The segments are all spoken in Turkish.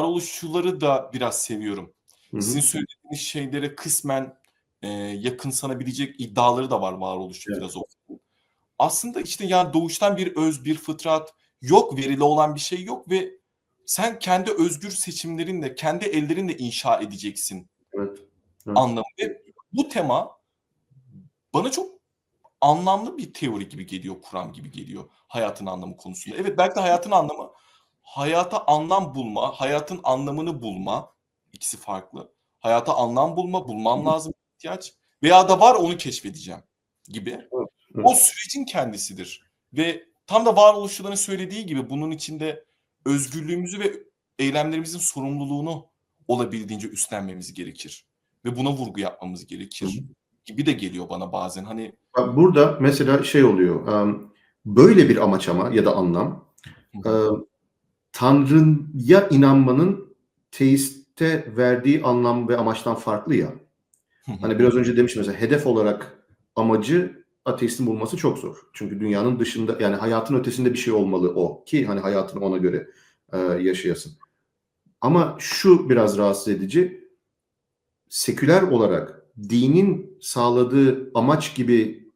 varoluşçuları da biraz seviyorum. Hı hı. Sizin söylediğiniz şeylere kısmen, eee, yakınsanabilecek iddiaları da var varoluşçu Evet. filozofların. Aslında, işte, ya, doğuştan bir öz, bir fıtrat yok, verili olan bir şey yok ve sen kendi özgür seçimlerinle, kendi ellerinle inşa edeceksin Evet. Evet. anlamı ve bu tema bana çok anlamlı bir teori gibi geliyor, kuram gibi geliyor hayatın anlamı konusunda. Evet, belki de hayatın anlamı, hayata anlam bulma, hayatın anlamını bulma, ikisi farklı. Hayata anlam bulma, bulmam lazım ihtiyaç veya da var onu keşfedeceğim gibi. Evet, O sürecin kendisidir ve tam da varoluşçuların söylediği gibi bunun içinde özgürlüğümüzü ve eylemlerimizin sorumluluğunu olabildiğince üstlenmemiz gerekir ve buna vurgu yapmamız gerekir gibi de geliyor bana bazen. Hani burada mesela şey oluyor, böyle bir amaç ama ya da anlam, Tanrı'ya inanmanın teiste verdiği anlam ve amaçtan farklı ya. Hani biraz önce demiştim mesela hedef olarak amacı ateistin bulması çok zor. Çünkü dünyanın dışında yani hayatın ötesinde bir şey olmalı o ki hani hayatını ona göre, eee, yaşayasın. Ama şu biraz rahatsız edici. Seküler olarak dinin sağladığı amaç gibi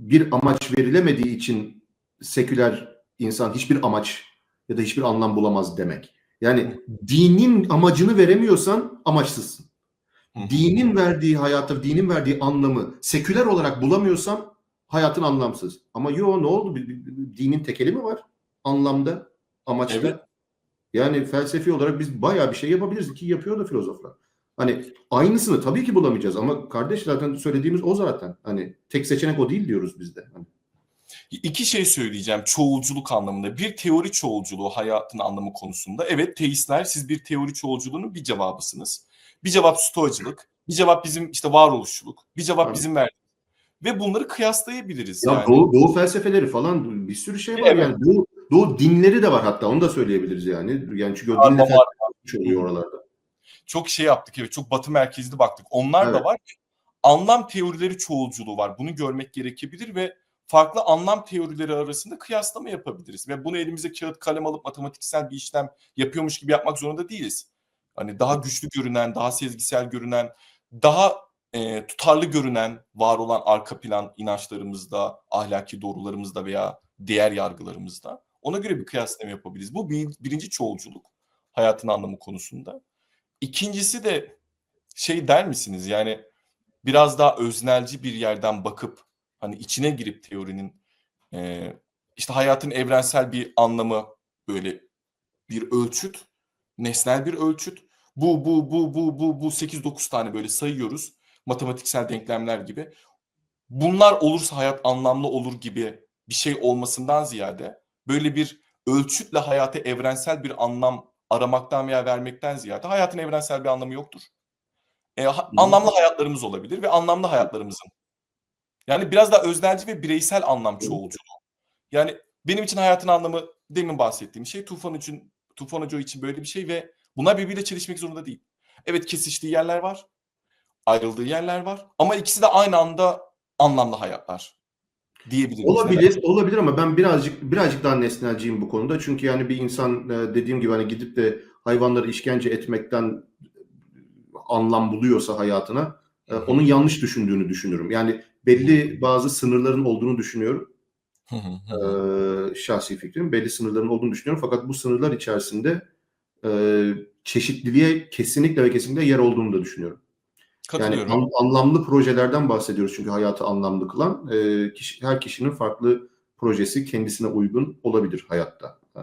bir amaç verilemediği için seküler insan hiçbir amaç ya da hiçbir anlam bulamaz demek. Yani dinin amacını veremiyorsan amaçsızsın. Dinin verdiği hayata, dinin verdiği anlamı seküler olarak bulamıyorsan hayatın anlamsız. Ama yo ne oldu? Dinin tekeli mi var anlamda, amaçta? Evet. Yani felsefi olarak biz bayağı bir şey yapabiliriz ki yapıyor da filozoflar. Hani aynısını tabii ki bulamayacağız ama kardeş zaten söylediğimiz o zaten. Hani tek seçenek o değil diyoruz biz de. Hani. İki şey söyleyeceğim çoğulculuk anlamında. Bir teori çoğulculuğu hayatın anlamı konusunda. Evet teistler siz bir teori çoğulculuğunun bir cevabısınız. Bir cevap stoacılık, bir cevap bizim işte varoluşçuluk, bir cevap Tabii. bizim verdiğimiz. Ve bunları kıyaslayabiliriz Ya yani. doğu, doğu felsefeleri falan bir sürü şey var Evet. yani. Doğu, doğu dinleri de var hatta onu da söyleyebiliriz yani. Yani çünkü o dinle oluyor oralarda. Çok şey yaptık evet çok batı merkezli baktık. Onlar da Evet. var. Anlam teorileri çoğulculuğu var. Bunu görmek gerekebilir ve farklı anlam teorileri arasında kıyaslama yapabiliriz. Ve bunu elimize kağıt kalem alıp matematiksel bir işlem yapıyormuş gibi yapmak zorunda değiliz. Hani daha güçlü görünen, daha sezgisel görünen, daha e, tutarlı görünen var olan arka plan inançlarımızda, ahlaki doğrularımızda veya değer yargılarımızda ona göre bir kıyaslama yapabiliriz. Bu bir, birinci çoğulculuk hayatın anlamı konusunda. İkincisi de şey der misiniz yani biraz daha öznelci bir yerden bakıp hani içine girip teorinin e, işte hayatın evrensel bir anlamı böyle bir ölçüt, nesnel bir ölçüt. Bu bu bu bu bu bu 8-9 tane böyle sayıyoruz matematiksel denklemler gibi. Bunlar olursa hayat anlamlı olur gibi bir şey olmasından ziyade böyle bir ölçütle hayata evrensel bir anlam aramaktan veya vermekten ziyade hayatın evrensel bir anlamı yoktur. E, ha- anlamlı hayatlarımız olabilir ve anlamlı hayatlarımızın. Yani biraz daha öznelci ve bireysel anlam çoğulculuğu. Yani benim için hayatın anlamı demin bahsettiğim şey Tufan için Tufan Hoca için böyle bir şey ve bunlar birbiriyle çelişmek zorunda değil. Evet kesiştiği yerler var. Ayrıldığı yerler var. Ama ikisi de aynı anda anlamlı hayatlar diyebiliriz. Olabilir, dersiniz? olabilir ama ben birazcık birazcık daha nesnelciyim bu konuda. Çünkü yani bir insan e, dediğim gibi hani gidip de hayvanları işkence etmekten anlam buluyorsa hayatına e, hı. onun yanlış düşündüğünü düşünürüm. Yani belli bazı sınırların olduğunu düşünüyorum. Ee, şahsi fikrim belli sınırların olduğunu düşünüyorum. Fakat bu sınırlar içerisinde e, çeşitliliğe kesinlikle ve kesinlikle yer olduğunu da düşünüyorum. Yani an- anlamlı projelerden bahsediyoruz çünkü hayatı anlamlı kılan. E, kişi, her kişinin farklı projesi kendisine uygun olabilir hayatta. E,